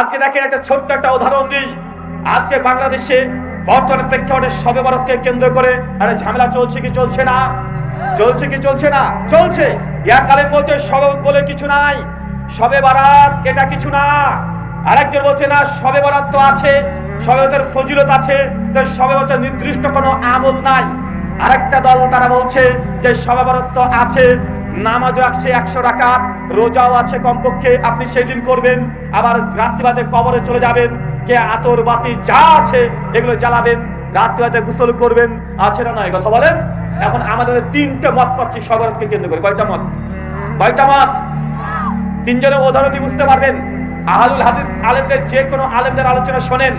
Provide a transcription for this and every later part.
আজকে দেখেন একটা ছোট্ট একটা উদাহরণ দিই। আজকে বাংলাদেশে বর্তমান প্রেক্ষাপটে সবে বরাতকে কেন্দ্র করে আরে ঝামেলা চলছে কি চলছে না? চলছে কি চলছে না? চলছে। ইয়াকালে বলছে, সবে বলে কিছু নাই। সবে বারাত এটা কিছু না। আরেকজন বলছে, না, সবে বরাত তো আছে, সবে বরাতের ফজিলত আছে, তো সবে বরাতের নির্দিষ্ট কোনো আমল নাই। আরেকটা দল তারা বলছে যে সবে বরাত তো আছে নামাজও আসছে একশো রাকাত, রোজাও আছে কমপক্ষে, আপনি সেই দিন করবেন, আবার রাত্রিবাদে কবরে চলে যাবেন, কে আতর, বাতি যা আছে এগুলো জ্বালাবেন, রাত্রিবাদে গোসল করবেন, আছে না নয়, কথা বলেন? এখন আমাদের তিনটে মত পাচ্ছি সবরতকে কেন্দ্র করে, কয়টা মত? কয়টা মত? তিনজনের উদাহরণ দিয়ে বুঝতে পারবেন। আহলুল হাদিস আলেমদের যে কোনো আলেমদের আলোচনা শোনেন,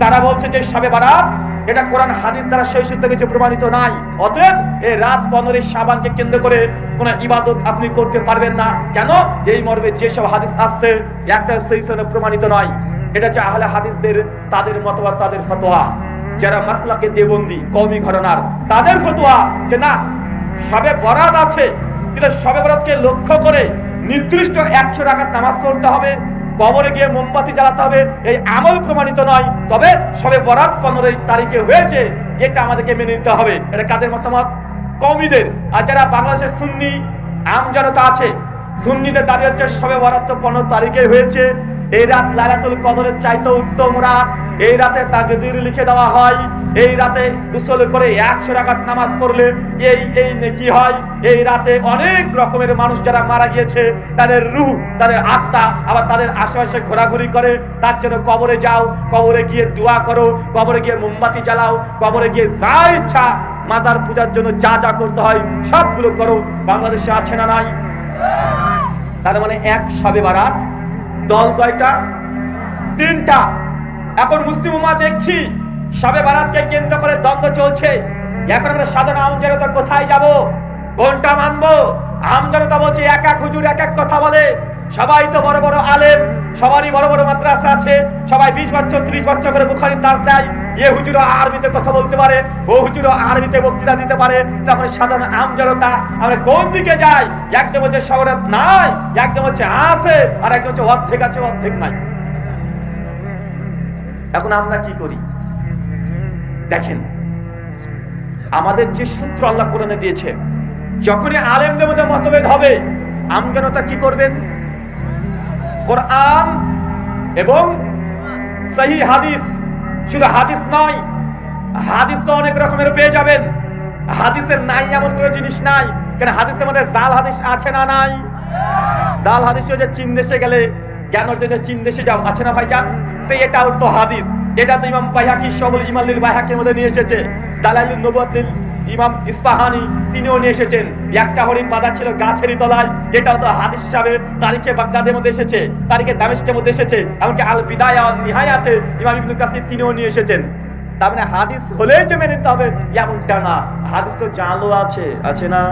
তারা বলছে যে সবে বারাত এটা কোরআন হাদিস দ্বারা সেই সূত্রে কিছু প্রমাণিত নাই। অতএব এই রাত পনেরোই সাবানকে কেন্দ্র করে কোন ইবাদত আপনি করতে পারবেন না। কেন? এই মর্মে যেসব হাদিস আসছে, একটা সেই সূত্রে প্রমাণিত নয়। এটা হচ্ছে আহলে হাদিসদের তাদের মতবাদ, তাদের ফতোয়া। যারা মাসলাকে দেবন্দি কওমি ঘরানার, তাদের ফতোয়া যে না, সবে বরাত আছে। কিন্তু সবে বরাতকে লক্ষ্য করে নির্দিষ্ট একশো টাকার নামাজ পড়তে হবে। কবরে গিয়ে মোমবাতি জ্বালাতে হবে, এই আমল প্রমাণিত নয়। তবে সবে বরাত পনেরোই তারিখে হয়েছে, এটা আমাদেরকে মেনে নিতে হবে। এটা কাদের মতামত? কৌমিদের আর যারা বাংলাদেশের সুন্নি, আম জনতা আছে, সুন্নিদের দাবি হচ্ছে সবে বরাত পনেরো তারিখে হয়েছে। এই রাত লাইলাতুল কদরের চাইতে উত্তম রাত। এই রাতে তাকদীর লিখে দেওয়া হয়। এই রাতে গোসল করে একশো রাকাত নামাজ পড়লে এই এই নেকি হয়। এই রাতে অনেক রকমের মানুষ যারা মারা গিয়েছে, তাদের রূহ, তাদের আত্মা, আবার তাদের আশেপাশে ঘোরাঘুরি করে। তার জন্য কবরে যাও, কবরে গিয়ে দোয়া করো, কবরে গিয়ে মোমবাতি জ্বালাও, কবরে গিয়ে যা ইচ্ছা মাজার পূজার জন্য যা যা করতে হয়, সবগুলো করো। বাংলাদেশে আছে না নাই? তার মানে এক সবে বারাত দল কয়টা? তিনটা। এখন মুসলিম উমা দেখছি সবে বারাতকে কেন্দ্র করে দ্বন্দ্ব চলছে। এখন আমরা সাধারণ আম জনতা কোথায় যাব? কোনটা মানবো? আম জনতা বলছে এক এক হুজুর এক এক কথা বলে। সবাই তো বড় বড় আলেম, সবারই বড় বড় মাদ্রাসা আছে, সবাই বিশ বছর, ত্রিশ বছর করে বুখারির দাস দেয়। এ হুজুরও আরবিতে কথা বলতে পারে, ও হুজুরও আরবিতে বক্তৃতা দিতে পারে, তারপরে সাধারণ আম জনতা, আমরা কোন দিকে যাই? একজন হচ্ছে শহরে নাই, একজন হচ্ছে আছে আর একজন হচ্ছে অর্ধেক আছে, অর্ধেক নাই। এখন আমরা কি করি? দেখেন, আমাদের যে সূত্র আল্লাহ কোরআনে দিয়েছে, যখনই আলেমদের মধ্যে মতভেদ হবে আমজনতা কি করবেন? কোরআন এবং সহি হাদিস শুধু হাদিস নয়, হাদিস তো অনেক রকমের পেয়ে যাবেন। হাদিসের নাই এমন কোনো জিনিস নাই, কেন হাদিসের মধ্যে জাল হাদিস আছে না নাই? জাল হাদিস হচ্ছে চীন দেশে গেলে জ্ঞান অর্জনের চীন দেশে যাও, আছে না ভাই যান তো এটাও তো হাদিস। এটা তো ইমাম বাইহাকি সবল ইমাল্লিল বাইহাকির মধ্যে নিয়ে এসেছে। দালালিল নবুয়াতিল ইমাম ইস্পাহানি, তিনিও নিয়ে এসেছেন। একটা হরিণ বাঁধা ছিল গাছেরই তলায়, এটাও তো হাদিস হিসাবে তারিখে বাগদাদের মধ্যে এসেছে, তারিখে দামেস্কের মধ্যে এসেছে, এমনকি আল বিদায়া নিহায়াতে ইমাম ইবনুল কাসির তিনিও নিয়ে এসেছেন। তার মানে হাদিস হলেই যে মেনে নিতে হবে, এমনটা না। হাদিস তো জালও আছে আছে না?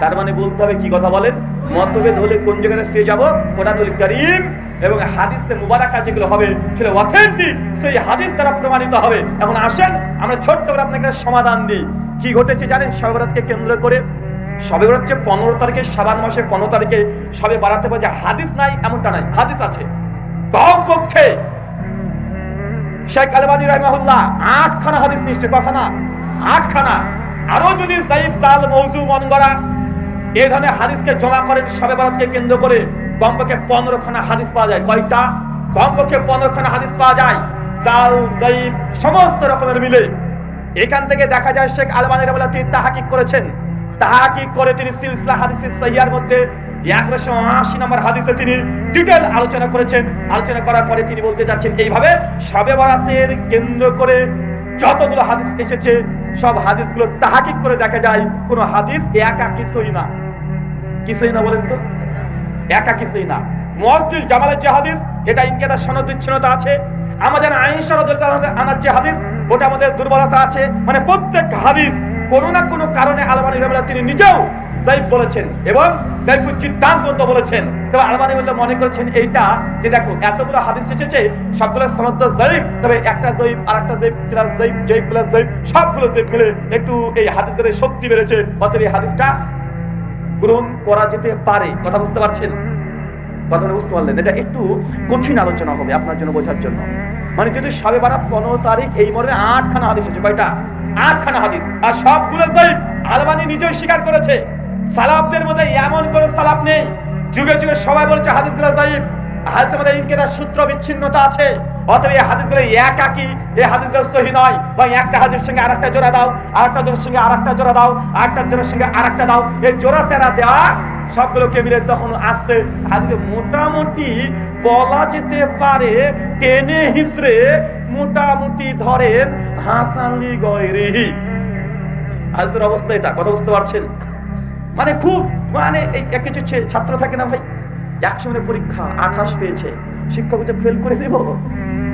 তার মানে বলতে হবে কি কথা বলেন? মতভেদ হলে কোন জায়গায় সে যাব? কোরআনুল করিম এবং হাদিসের মুবারাকা যেগুলো হবে সেটা অথেন্টিক সেই হাদিস দ্বারা প্রমাণিত হবে। এখন আসেন, আমরা ছোট্ট করে আপনাকে সমাধান দিই। কি ঘটেছে জানেন? সবরাতকে কেন্দ্র করে সবে হচ্ছে পনেরো তারিখে সাবান মাসের পনেরো তারিখে সবে বাড়াতে পারে হাদিস নাই, এমনটা নাই, হাদিস আছে। কমপক্ষে শেখ আলবানী রহমাহুল্লাহ, আটখানা হাদিস নিশ্চয় কখানা, আটখানা। আরও যদি সাইফ জাল মৌজু মন গড়া এই ধরনের হাদিসকে জমা করেন, সবে বারাতকে কেন্দ্র করে কমপক্ষে পনেরো খানা হাদিস পাওয়া যায়। কয়টা? কমপক্ষে পনেরো খানা হাদিস পাওয়া যায়। জাল জাইব সমস্ত রকমের মিলে। এখান থেকে দেখা যায় শেখ আলবানী রহমাল্লাহ তিনি তাহাকিক করেছেন। তাহাকিক করে তিনি সিলসিলা হাদিসের সহিয়ার মধ্যে একশো আশি নম্বর হাদিসে তিনি ডিটেল আলোচনা করেছেন। আলোচনা করার পরে তিনি বলতে যাচ্ছেন, এইভাবে সবে বরাতের কেন্দ্র করে যতগুলো হাদিস এসেছে, সব হাদিসগুলো তাহাকিক করে দেখা যায়। কোনো হাদিস একা কিছুই না। কিছুই না বলেন তো? একা কিছুই না। মসজিদ জামালের যে হাদিস, এটা ইনকেদার সনদ বিচ্ছিন্নতা আছে। আমাদের আইনসা আনার যে হাদিস, ওটা আমাদের দুর্বলতা আছে। মানে প্রত্যেক হাদিস কোনো না কোনো কারণে আলমানি রহমাল্লাহ তিনি নিজেও জাইফ বলেছেন এবং জাইফুজ্জিদ দান পর্যন্ত বলেছেন। তবে আলমানি রহমাল্লাহ মনে করেছেন এইটা যে দেখো, এতগুলো হাদিস এসেছে, সবগুলো সনদ জাইফ তবে একটা জাইফ আর একটা জাইফ প্লাস জাইফ জাইফ প্লাস জাইফ সবগুলো জাইফ মিলে একটু এই হাদিসগুলোর শক্তি বেড়েছে, অতএব এই হাদিসটা গ্রহণ করা যেতে পারে। কথা বুঝতে পারছেন? কথাটা বুঝতে পারলেন? এটা একটু কঠিন আলোচনা হবে আপনার জন্য বোঝার জন্য। মানে যদি সবে বারাত পনেরো তারিখ এই মর্মে আটখানা হাদিস আছে, কয়টা? আটখানা হাদিস। আর সবগুলো জয়ীব আলবানি নিজেই স্বীকার করেছে। সালাবদের মধ্যে এমন কোনো সালাব নেই। যুগে যুগে সবাই বলছে হাদিসগুলো জয়ীব হাদিসের নয়। বা একটা হাদিসের সঙ্গে আরেকটা জোড়া দাও। আরেকটা জোড়ার সঙ্গে আরেকটা জোড়া দাও। আরেকটা জোড়ার সঙ্গে আরেকটা দাও। এই জোড়া তেরা দেওয়া সবগুলোকে মিলে তখন আসছে হাদিসে মোটামুটি বলা যেতে পারে, টেনে হিসড়ে মোটামুটি ধরেন হাসানলি গয়রেহি হাদিসের অবস্থা এটা, কথা বুঝতে পারছেন? মানে খুব মানে এই এক কিছু ছাত্র থাকে না ভাই? একসঙ্গে পরীক্ষা আঠাশ পেয়েছে, শিক্ষক বলছে ফেল করে দেব?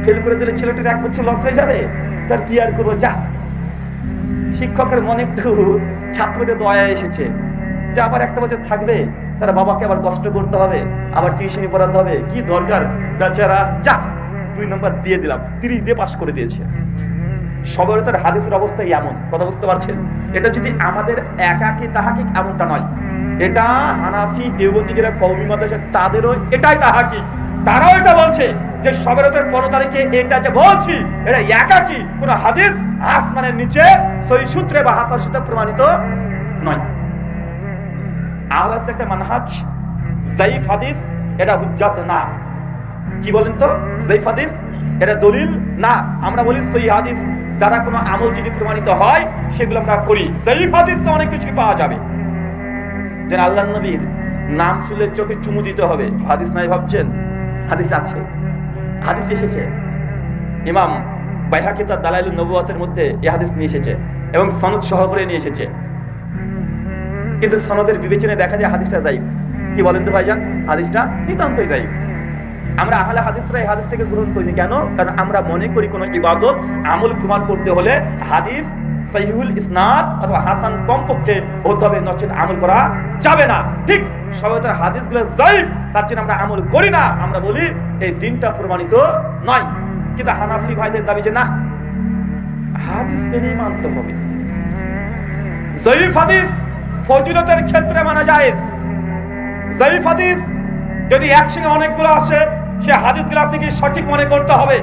ফেল করে দিলে ছেলেটার এক বছর লস হয়ে যাবে? তার কি আর করব? যা। শিক্ষকের মনে একটু ছাত্রদের দয়া এসেছে। যে আবার একটা বছর থাকবে, তারা বাবাকে আবার কষ্ট করতে হবে, আবার টিউশনি পড়াতে হবে, কি দরকার? বেচারা, যা, দুই নম্বর দিয়ে দিলাম, তিরিশ দিয়ে পাশ করে দিয়েছে। সবরতার হাদিসের অবস্থা এমন, কথা বুঝতে পারছেন? এটা যদি আমাদের একাকি, তাহাকি এমনটা নয়। এটা হানাফি দেওবন্দি যারা কৌমি মাদ্রাসা, তাদেরও এটাই তাহাকি। তারাও এটা বলছে যে সবেরতের পনেরো তারিখে এটা যে বলছি, এটা একাকি। কোন হাদিস আসমানের নিচে সই সূত্রে বা হাসার সূত্রে প্রমাণিত নয়। একটা মানহাজ জাইফ হাদিস, এটা হুজ্জাত না। কি বলেন তো? জাইফ হাদিস, এটা দলিল? না, আমরা বলি হাদিস। দ্বারা কোনো আমল যদি প্রমাণিত হয়, সেগুলো আমরা করি। জাইফ হাদিস তো অনেক কিছুই পাওয়া যাবে। যেন আল্লাহ নবীর নাম শুনলে চোখে চুমু দিতে হবে। হাদিস নাই ভাবছেন? হাদিস আছে। হাদিস এসেছে। ইমাম বাইহাকি তার দালাইল নবুয়াতের মধ্যে এই হাদিস নিয়ে এসেছে এবং সনদ সহকারে নিয়ে এসেছে। কিন্তু সনদের বিবেচনায় দেখা যায় হাদিসটা যাই কি বলেন তো ভাইজান? হাদিসটা নিতান্তই যাই আমরা আহলে হাদিসরা এই হাদিসটাকে গ্রহণ করিনি। কেন? কারণ আমরা মনে করি কোনো ইবাদত, আমল প্রমাণ করতে হলে হাদিস সহিহুল ইসনাদ অথবা হাসান কমপক্ষে হতে হবে, নচেত আমল করা যাবে না। ঠিক সবাই হাদিসগুলো যাই তার জন্য আমরা আমল করি না। আমরা বলি, এই দিনটা প্রমাণিত নয়। কিন্তু হানাফি ভাইদের দাবি যে না, হাদিস মেনেই মানতে হবে। জয়ীফ হাদিস ফজিলতের ক্ষেত্রে মানা যায় জয়ীফ হাদিস, যদি একসঙ্গে অনেকগুলো আসে, সে হাদিসগুলো আপনাকে সঠিক মনে করতে হবে।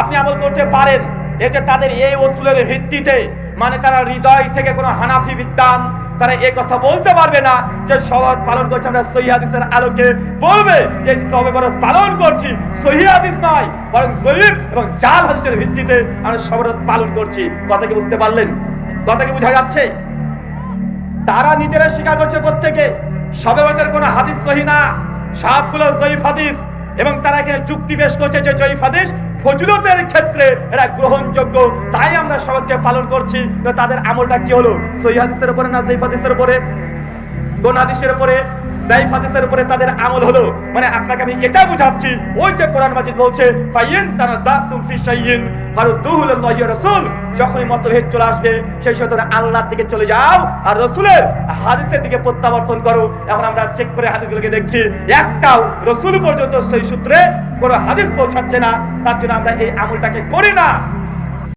আপনি আমল করতে পারেন। এই যে তাদের এই ওসুলের ভিত্তিতে মানে তারা হৃদয় থেকে কোনো হানাফি বিদ্যান তারা এ কথা বলতে পারবে না যে সবাদ পালন করছে, আমরা সহি হাদিসের আলোকে বলবে যে সবে বড় পালন করছি। সহি হাদিস নয়, বরং জয়ীফ এবং জাল হাদিসের ভিত্তিতে আমরা সবরত পালন করছি। কথা কি বুঝতে পারলেন? কথা কি বোঝা যাচ্ছে? তারা নিজেরা স্বীকার করছে প্রত্যেকে। সবেবতের কোনো হাদিস সহি না। সবগুলো জয়ীফ হাদিস এবং তারা এখানে যুক্তি পেশ করছে যে জয়ীফ হাদিস ফজিলতের ক্ষেত্রে এরা গ্রহণযোগ্য। তাই আমরা সবাইকে পালন করছি। তাদের আমলটা কি হলো? সহি হাদিসের উপরে না জয়ীফ হাদিসের উপরে? কোন হাদিসের উপরে? উপরে তাদের আমল হলো। মানে আপনাকে আমি এটা বুঝাচ্ছি, ওই যে কোরআন মাজিদ বলছে তারা জাতুম ফি যখনই মতভেদ চলে আসবে, সেই সময় আল্লাহর দিকে চলে যাও আর রাসূলের হাদিসের দিকে প্রত্যাবর্তন করো। এখন আমরা চেক করে হাদিসগুলোকে দেখছি, একটাও রাসূল পর্যন্ত সেই সূত্রে কোনো হাদিস পৌঁছাচ্ছে না, তার জন্য আমরা এই আমলটাকে করি না।